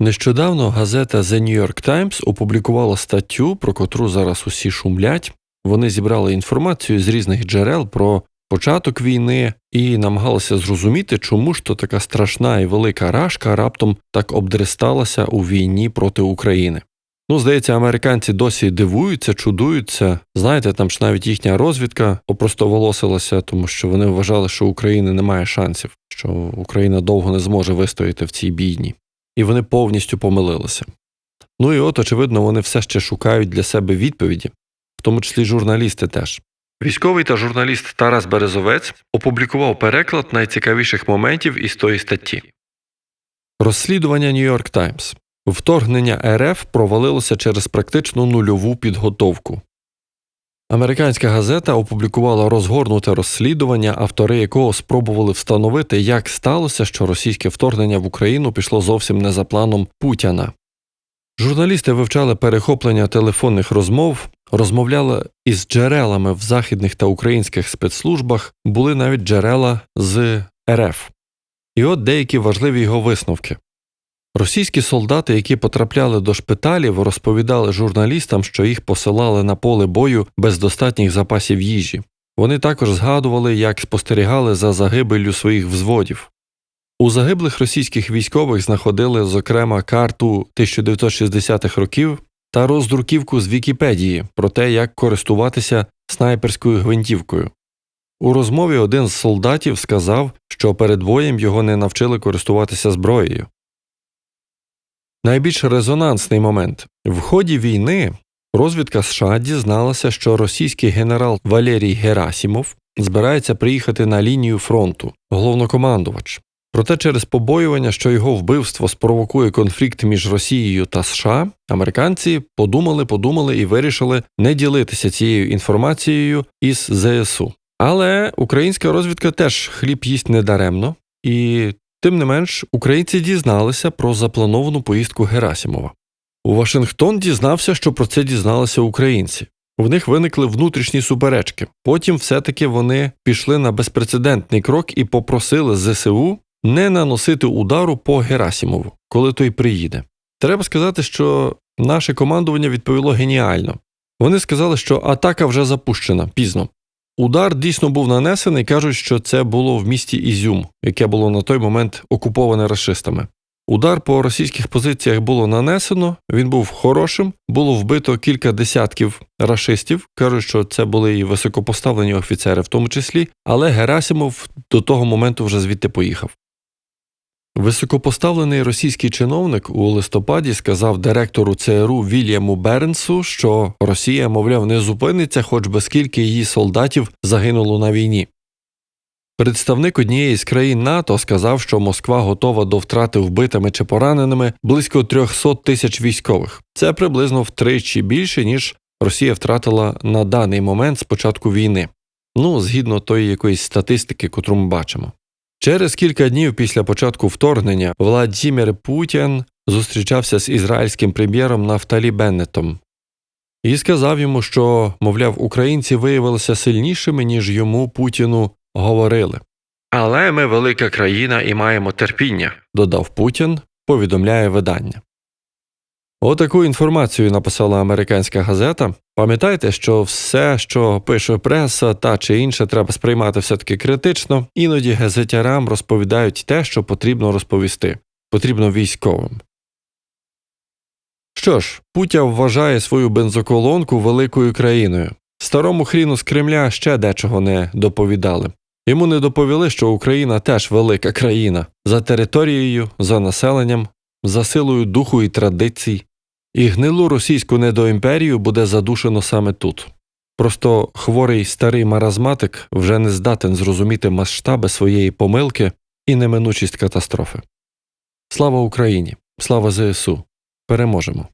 Нещодавно газета The New York Times опублікувала статтю, про котру зараз усі шумлять. Вони зібрали інформацію з різних джерел про початок війни і намагалися зрозуміти, чому ж то така страшна і велика рашка раптом так обдристалася у війні проти України. Ну, здається, американці досі дивуються, чудуються. Знаєте, там ж навіть їхня розвідка опростоволосилася, тому що вони вважали, що України немає шансів, що Україна довго не зможе вистояти в цій бійні. І вони повністю помилилися. Ну і от, очевидно, вони все ще шукають для себе відповіді, в тому числі журналісти теж. Військовий та журналіст Тарас Березовець опублікував переклад найцікавіших моментів із тої статті. Розслідування New York Times. Вторгнення РФ провалилося через практично нульову підготовку. Американська газета опублікувала розгорнуте розслідування, автори якого спробували встановити, як сталося, що російське вторгнення в Україну пішло зовсім не за планом Путіна. Журналісти вивчали перехоплення телефонних розмов, розмовляли із джерелами в західних та українських спецслужбах, були навіть джерела з РФ. І от деякі важливі його висновки. Російські солдати, які потрапляли до шпиталів, розповідали журналістам, що їх посилали на поле бою без достатніх запасів їжі. Вони також згадували, як спостерігали за загибеллю своїх взводів. У загиблих російських військових знаходили, зокрема, карту 1960-х років та роздруківку з Вікіпедії про те, як користуватися снайперською гвинтівкою. У розмові один з солдатів сказав, що перед боєм його не навчили користуватися зброєю. Найбільш резонансний момент в ході війни розвідка США дізналася, що російський генерал Валерій Герасімов збирається приїхати на лінію фронту, головнокомандувач. Проте через побоювання, що його вбивство спровокує конфлікт між Росією та США, американці подумали, подумали і вирішили не ділитися цією інформацією із ЗСУ. Але українська розвідка теж хліб їсть недаремно, і тим не менш українці дізналися про заплановану поїздку Герасімова. У Вашингтон дізнався, що про це дізналися українці. В них виникли внутрішні суперечки. Потім все-таки вони пішли на безпрецедентний крок і попросили ЗСУ не наносити удару по Герасімову, коли той приїде. Треба сказати, що наше командування відповіло геніально. Вони сказали, що атака вже запущена пізно. Удар дійсно був нанесений, кажуть, що це було в місті Ізюм, яке було на той момент окуповане расистами. Удар по російських позиціях було нанесено, він був хорошим, було вбито кілька десятків рашистів. кажуть, що це були і високопоставлені офіцери, в тому числі, але Герасимов до того моменту вже звідти поїхав. Високопоставлений російський чиновник у листопаді сказав директору ЦРУ Вільяму Бернсу, що Росія, мовляв, не зупиниться, хоч би скільки її солдатів загинуло на війні. Представник однієї з країн НАТО сказав, що Москва готова до втрати вбитими чи пораненими близько 300 тисяч військових. Це приблизно втричі більше, ніж Росія втратила на даний момент з початку війни. Ну, згідно тої якоїсь статистики, котру ми бачимо. Через кілька днів після початку вторгнення Владімір Путін зустрічався з ізраїльським прем'єром Нафталі Беннетом і сказав йому, що, мовляв, українці виявилися сильнішими, ніж йому Путіну говорили. Але ми велика країна і маємо терпіння, додав Путін, повідомляє видання. Отаку інформацію написала американська газета. Пам'ятайте, що все, що пише преса та чи інше, треба сприймати все-таки критично, іноді газетярам розповідають те, що потрібно розповісти, потрібно військовим. Що ж, Путя вважає свою бензоколонку великою країною. Старому хріну з Кремля ще дечого не доповідали. Йому не доповіли, що Україна теж велика країна за територією, за населенням, за силою духу і традицій, і гнилу російську недоімперію буде задушено саме тут. Просто хворий старий маразматик вже не здатен зрозуміти масштаби своєї помилки і неминучість катастрофи. Слава Україні! Слава ЗСУ! Переможемо!